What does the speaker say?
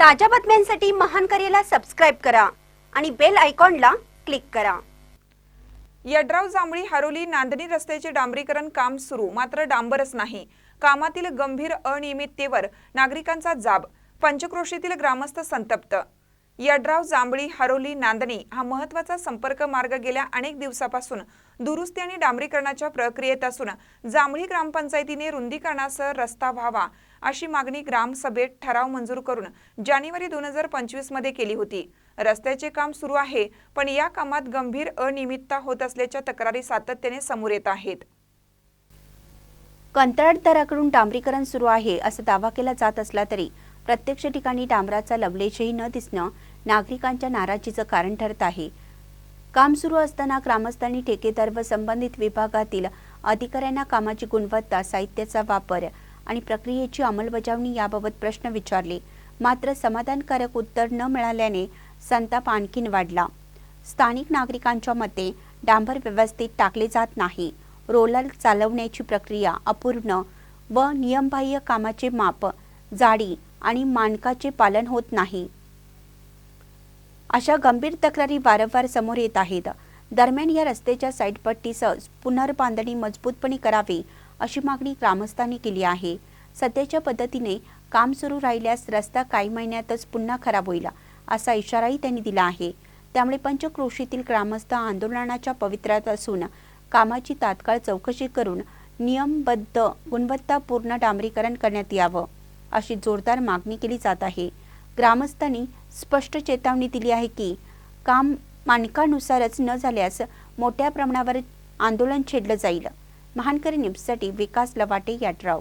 ताज्या बातम्यांसाठी महान करेला सबस्क्राईब करा आणि बेल आयकॉनला क्लिक करा. यड्राव जांभळी हारोली नांदणी रस्त्याचे डांबरीकरण काम सुरू मात्र डांबरच नाही. कामातील गंभीर अनियमिततेवर नागरिकांचा जाब पंचक्रोशीतील ग्रामस्थ संतप्त यड्राव जांभळी हरोली नांदणी हा महत्त्वाचा संपर्क मार्ग गेल्या अनेक दिवसापासून दुरुस्ती आणि डांबरीकरणाच्या प्रक्रियेत असून जांभळी ग्रामपंचायतीने रुंदीकरणासह रस्ता व्हावा अशी मागणी ग्रामसभेत ठराव मंजूर करून जानेवारी दोन हजार पंचवीसमध्ये केली होती. रस्त्याचे काम सुरू आहे पण या कामात गंभीर अनियमितता होत असल्याच्या तक्रारी सातत्याने समोर येत आहेत. कंत्राटदाराकडून डांबरीकरण सुरू आहे असा दावा केला जात असला तरी प्रत्यक्ष ठिकाणी डांबराचा लवलेशही न दिसणं नागरिकांच्या नाराजीचं कारण ठरत आहे. काम सुरू असताना ग्रामस्थांनी ठेकेदार व संबंधित विभागातील अधिकाऱ्यांना कामाची गुणवत्ता साहित्याचा वापर आणि प्रक्रियेची अंमलबजावणी याबाबत प्रश्न विचारले. मात्र समाधानकारक उत्तर न मिळाल्याने संताप आणखीन वाढला. स्थानिक नागरिकांच्या मते डांबर व्यवस्थित टाकले जात नाही. रोलर चालवण्याची प्रक्रिया अपूर्ण व नियमबाह्य कामाचे माप जाडी आणि मानकाचे पालन होत नाही. अशा गंभीर तक्रारी वारंवार समोर येत आहेत. दरम्यान या रस्त्याच्या साईडपट्टीसह पुनर्बांधणी मजबूतपणे करावी अशी मागणी ग्रामस्थांनी केली आहे. सध्याच्या पद्धतीने काम सुरू राहिल्यास रस्ता काही महिन्यातच पुन्हा खराब होईल असा इशाराही त्यांनी दिला आहे. त्यामुळे पंचक्रोशीतील ग्रामस्थ आंदोलनाच्या पवित्र्यात असून कामाची तात्काळ चौकशी करून नियमबद्ध गुणवत्तापूर्ण डांबरीकरण करण्यात यावं अशी जोरदार मागणी केली जात आहे. ग्रामस्थांनी स्पष्ट चेतावणी दिली आहे की काम मानकानुसारच न झाल्यास मोठ्या प्रमाणावर आंदोलन छेडलं जाईल. महानकरी न्यूजसाठी विकास लवाटे याटराव.